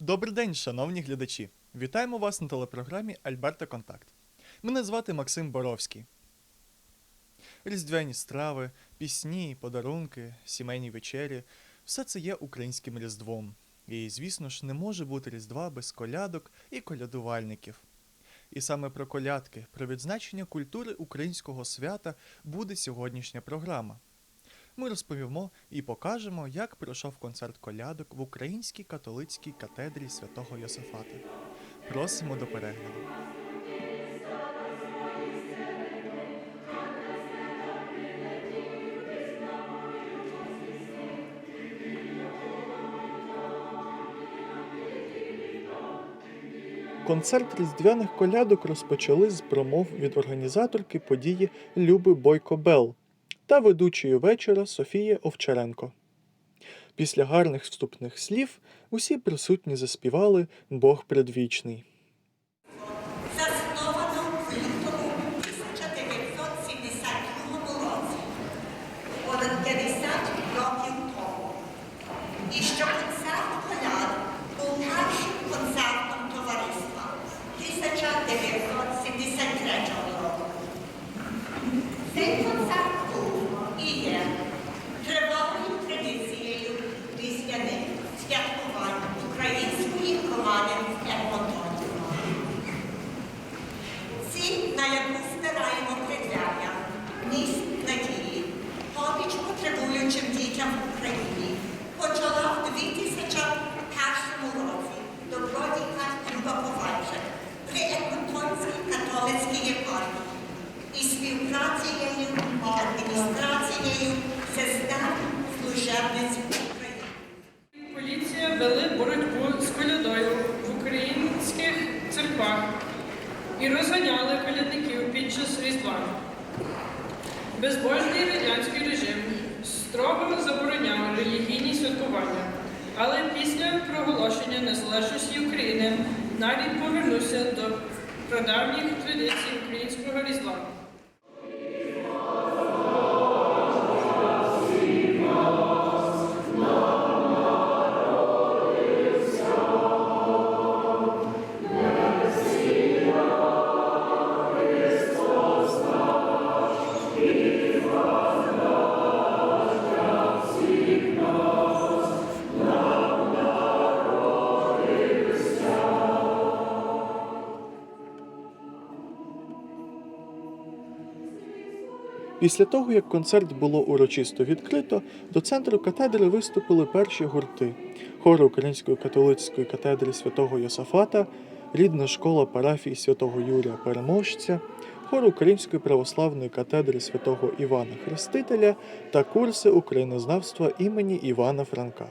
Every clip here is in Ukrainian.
Добрий день, шановні глядачі! Вітаємо вас на телепрограмі Альберта Контакт. Мене звати Максим Боровський. Різдвяні страви, пісні, подарунки, сімейні вечері все це є українським різдвом. І, звісно ж, не може бути різдва без колядок і колядувальників. І саме про колядки, про відзначення культури українського свята буде сьогоднішня програма. Ми розповімо і покажемо, як пройшов концерт колядок в Українській католицькій катедрі святого Йосифата. Просимо до перегляду. Концерт різдвяних колядок розпочали з промов від організаторки події Люби Бойко Бел та ведучою вечора Софія Овчаренко. Після гарних вступних слів усі присутні заспівали Бог предвічний. засновано в лютому 1972 році, понад 50 років тому. І що концерт коляд був першим концертом товариства 1973 року. Цей концерт був і є тривалою традицією різдвяних святкувань української громади в Едмонтоні. Ці, на яку збираємо придвяр'я, міст надії, поміч потребуючим дітям в Україні, почала в 2001 році добродійна Люба Ковальчик при Едмонтонській католицькій єпархії і співпрацею адміністрацією сестер служебниць України. Поліція вели боротьбу з колядою в українських церквах і розганяли колядників під час Різдва. Безбожний радянський режим строго забороняв релігійні святкування, але після проголошення незалежності України навіть повернувся до прадавніх Після того, як концерт було урочисто відкрито, до центру катедри виступили перші гурти: хор Української католицької катедри святого Йосафата, рідна школа парафії святого Юрія Переможця, хор Української православної катедри святого Івана Хрестителя та курси українознавства імені Івана Франка.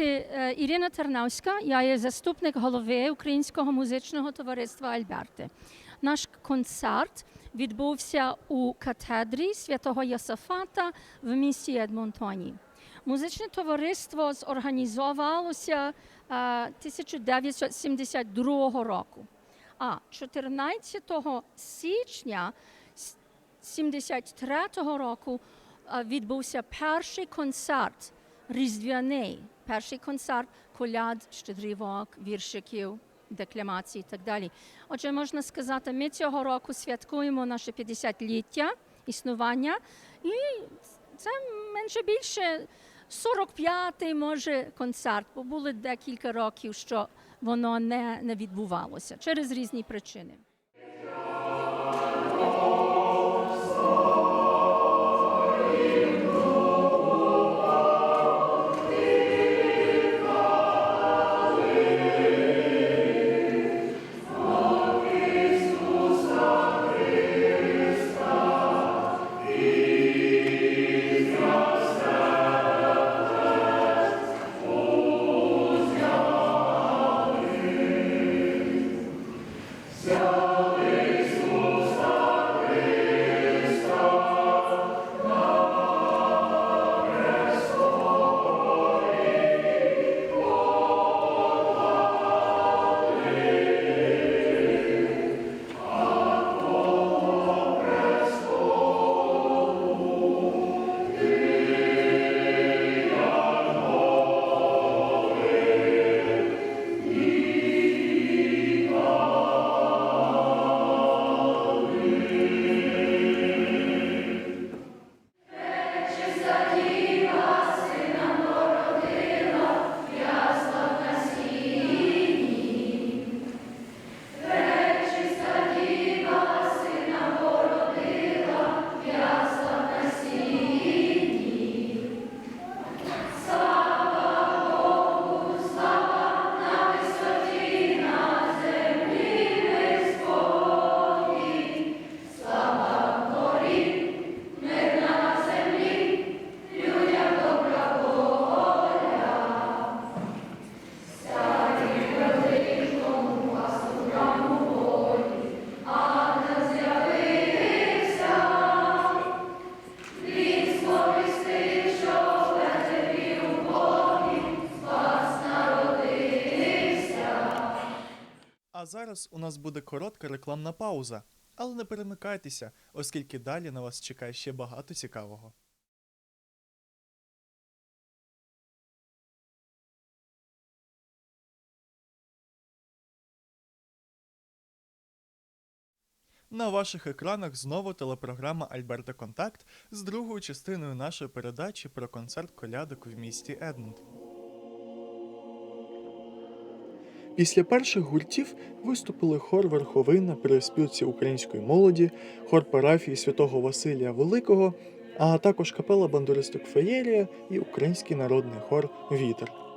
Звати е, Ірина Тернавська, я є заступник голови Українського музичного товариства Альберти. Наш концерт відбувся у катедрі святого Йосафата в місті Едмонтоні. Музичне товариство зорганізувалося е, 1972 року. А 14 січня 73 року е, відбувся перший концерт різдвяний, перший концерт коляд, щедрівок, віршиків, декламацій і так далі. Отже, можна сказати, ми цього року святкуємо наше 50-ліття існування, і це менше більше 45-й може концерт, бо було декілька років, що воно не, не відбувалося через різні причини. Зараз у нас буде коротка рекламна пауза. Але не перемикайтеся, оскільки далі на вас чекає ще багато цікавого. На ваших екранах знову телепрограма Альберта Контакт з другою частиною нашої передачі про концерт колядок в місті Едмонт. Після перших гуртів виступили хор Верховина при спілці української молоді, хор парафії святого Василія Великого, а також капела бандуристок Феєрія і український народний хор Вітер.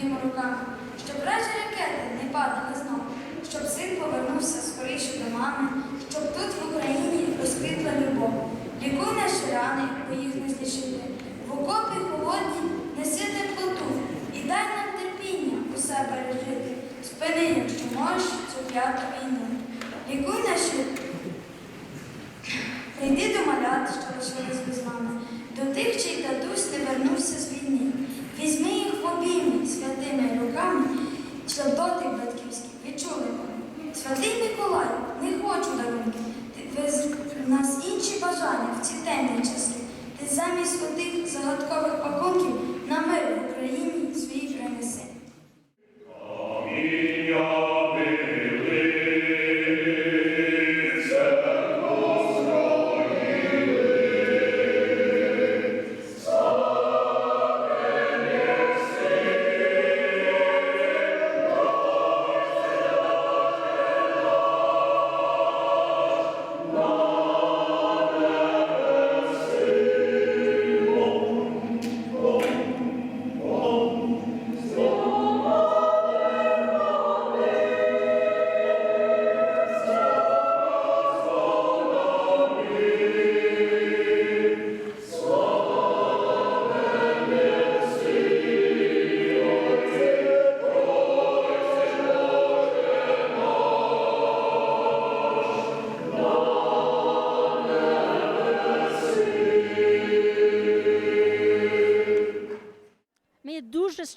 своїми руками, щоб вражі ракети не падали знову, щоб син повернувся скоріше до мами, щоб тут в Україні розквітла любов. Лікуй наші рани, бо їх не злічити. В окопі холодні неси теплоту і дай нам терпіння у себе пережити. Спини, якщо можеш, цю кляту війну. Лікуй наші, прийди до малят, що лишились без мами, до тих, чий татусь не вернувся з святими руками, батьківські відчули вони. Святий Миколай, не хочу дарунки. Ти вез нас інші бажання в ці темні часи. Ти замість отих загадкових пакунків на мир в Україні свій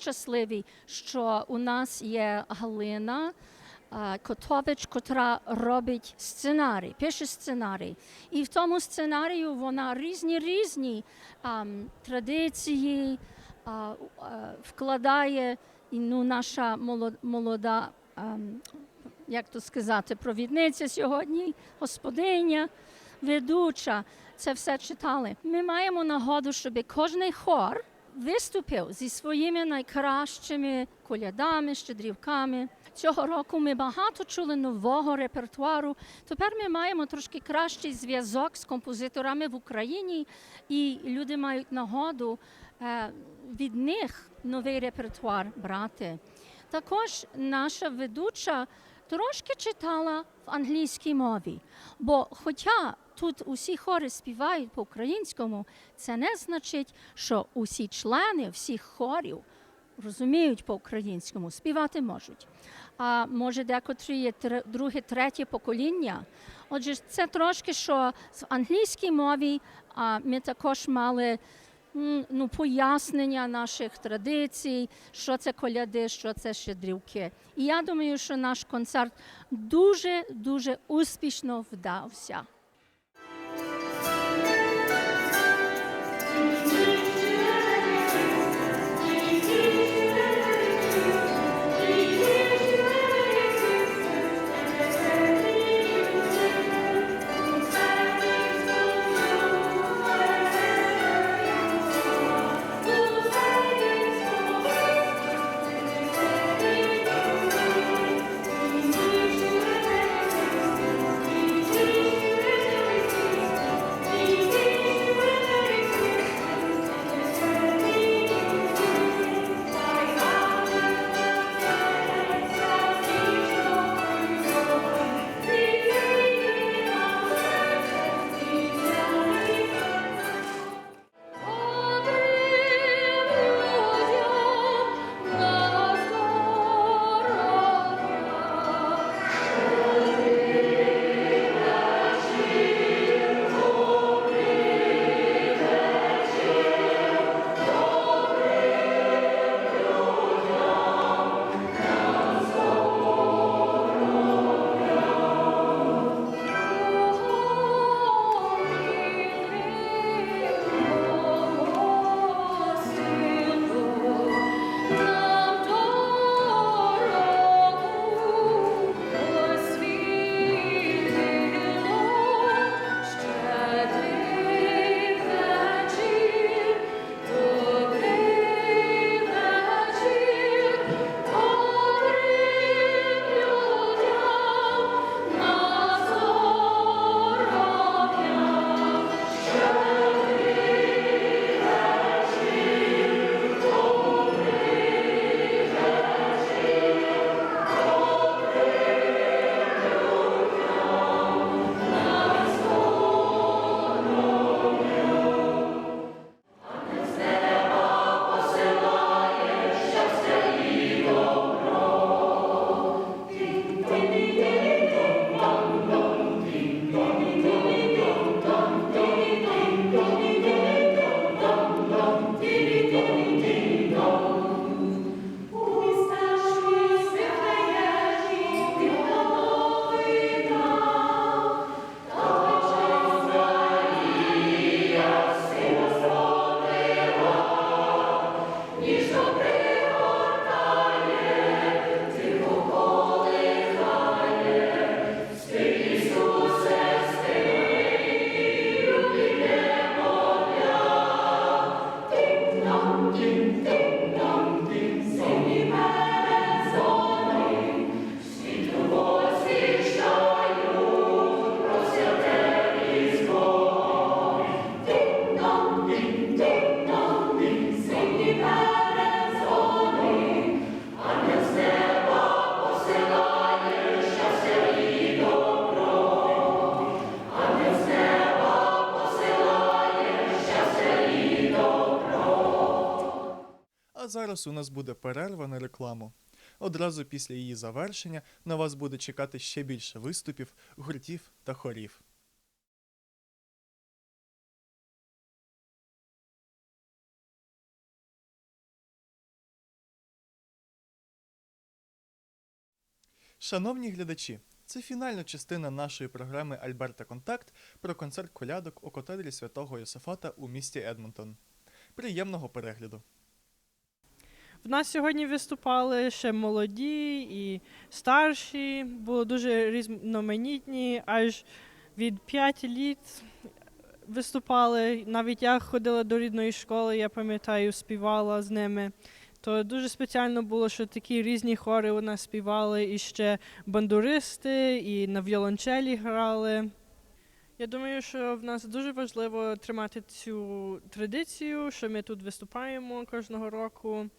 щасливі, що у нас є Галина Котович, котра робить сценарій, пише сценарій. І в тому сценарію вона різні різні традиції а, а, вкладає ну, наша молода. ам, як то сказати, провідниця сьогодні, господиня, ведуча, це все читали. Ми маємо нагоду, щоб кожний хор виступив зі своїми найкращими колядами, щедрівками. Цього року ми багато чули нового репертуару. Тепер ми маємо трошки кращий зв'язок з композиторами в Україні, і люди мають нагоду е, від них новий репертуар брати. Також наша ведуча трошки читала в англійській мові. Бо хоча тут усі хори співають по-українському, це не значить, що усі члени всіх хорів розуміють по-українському, співати можуть. А може, декотрі є друге, третє покоління. Отже, це трошки, що в англійській мові а, ми також мали ну, пояснення наших традицій, що це коляди, що це щедрівки. І я думаю, що наш концерт дуже дуже успішно вдався. Зараз у нас буде перерва на рекламу. Одразу після її завершення на вас буде чекати ще більше виступів, гуртів та хорів. Шановні глядачі, це фінальна частина нашої програми Альберта Контакт про концерт колядок у котедрі святого Йосифата у місті Едмонтон. Приємного перегляду! В нас сьогодні виступали ще молоді і старші, було дуже різноманітні, аж від 5 літ виступали. Навіть я ходила до рідної школи, я пам'ятаю, співала з ними. То дуже спеціально було, що такі різні хори у нас співали, і ще бандуристи, і на віолончелі грали. Я думаю, що в нас дуже важливо тримати цю традицію, що ми тут виступаємо кожного року.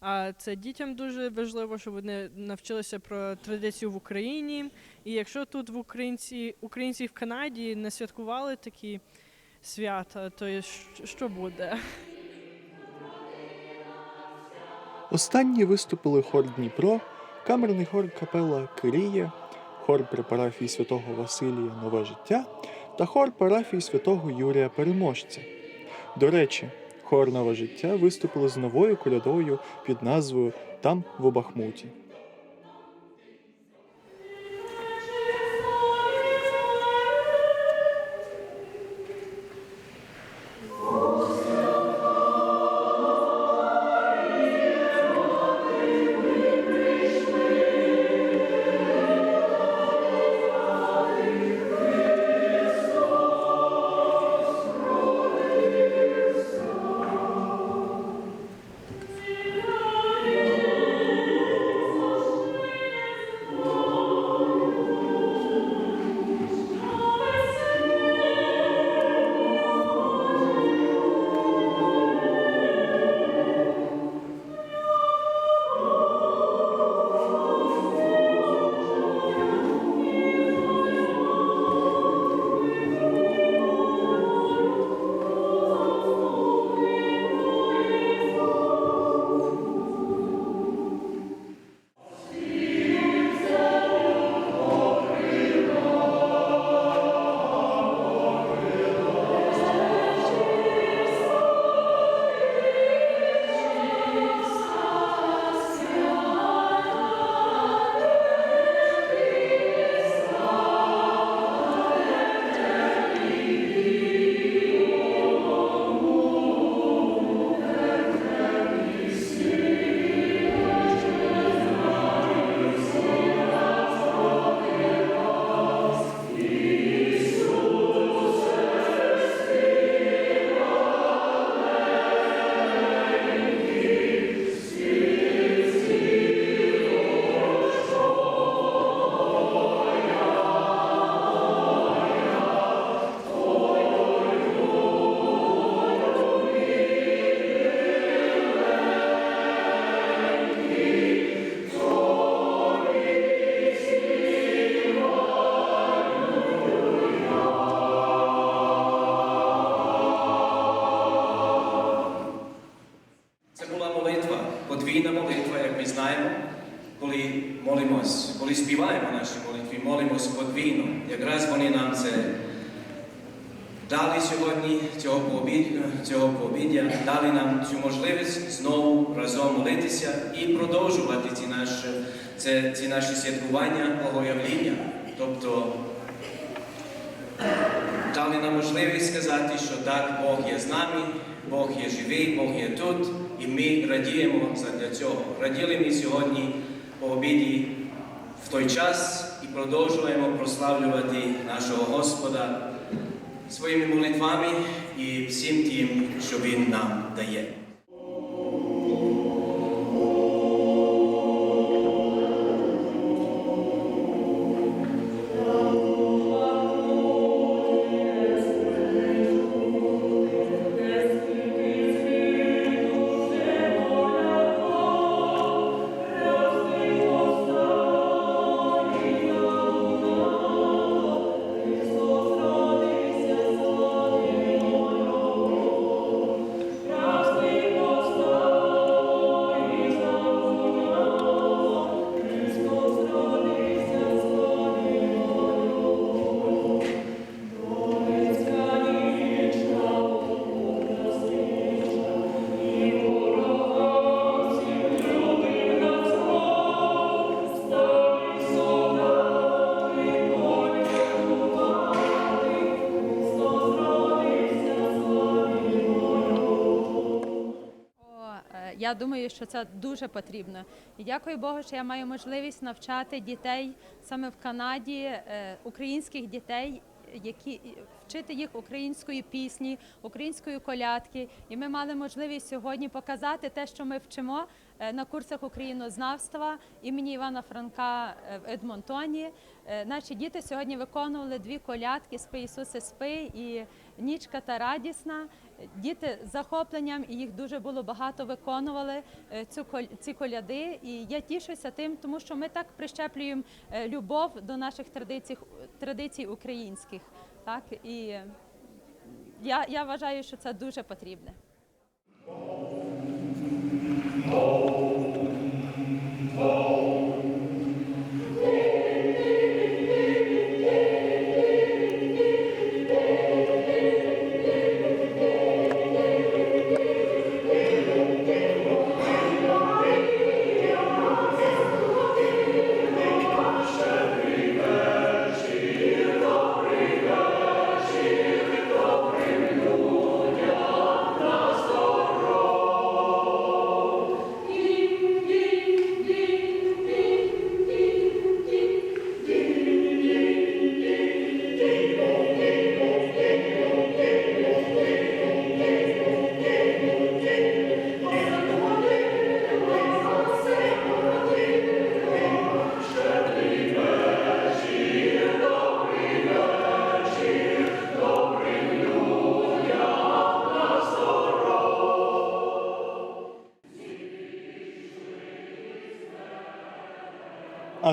А це дітям дуже важливо, щоб вони навчилися про традицію в Україні. І якщо тут в українці, українці в Канаді не святкували такі свята, то що буде? Останні виступили хор Дніпро, камерний хор капела Кирія, хор при парафії святого Василія Нове життя та хор парафії святого Юрія Переможця. До речі, хор Нове життя виступили з новою колядою під назвою Там в Бахмуті. Святкування Богоявління. Тобто дали нам можливість сказати, що так, Бог є з нами, Бог є живий, Бог є тут, і ми радіємо для цього. Раділи ми сьогодні по обіді в той час і продовжуємо прославлювати нашого Господа своїми молитвами і всім тим, що Він нам дає. Я думаю, що це дуже потрібно. І дякую Богу, що я маю можливість навчати дітей саме в Канаді, е, українських дітей, які вчити їх української пісні, української колядки. І ми мали можливість сьогодні показати те, що ми вчимо е, на курсах українознавства імені Івана Франка е, в Едмонтоні. Е, Наші діти сьогодні виконували дві колядки Спи Ісусе, спи і нічка та радісна. Діти з захопленням і їх дуже було багато виконували цю ці коляди. І я тішуся тим, тому що ми так прищеплюємо любов до наших традицій, традицій українських. Так і я, я вважаю, що це дуже потрібне.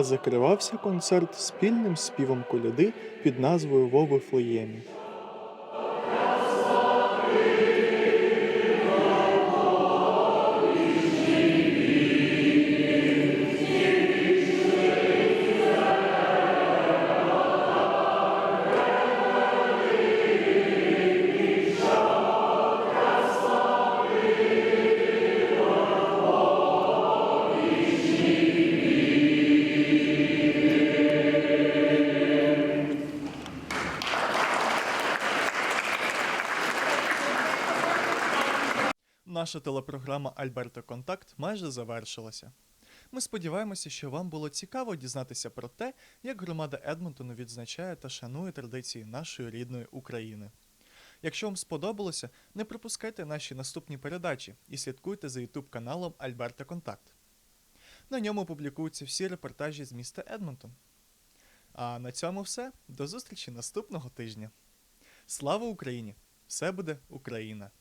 Закривався концерт спільним співом коляди під назвою Вови Флоємі. Наша телепрограма Альберто Контакт майже завершилася. Ми сподіваємося, що вам було цікаво дізнатися про те, як громада Едмонтону відзначає та шанує традиції нашої рідної України. Якщо вам сподобалося, не пропускайте наші наступні передачі і слідкуйте за YouTube каналом Альберта Контакт. На ньому публікуються всі репортажі з міста Едмонтон. А на цьому все. До зустрічі наступного тижня. Слава Україні! Все буде Україна!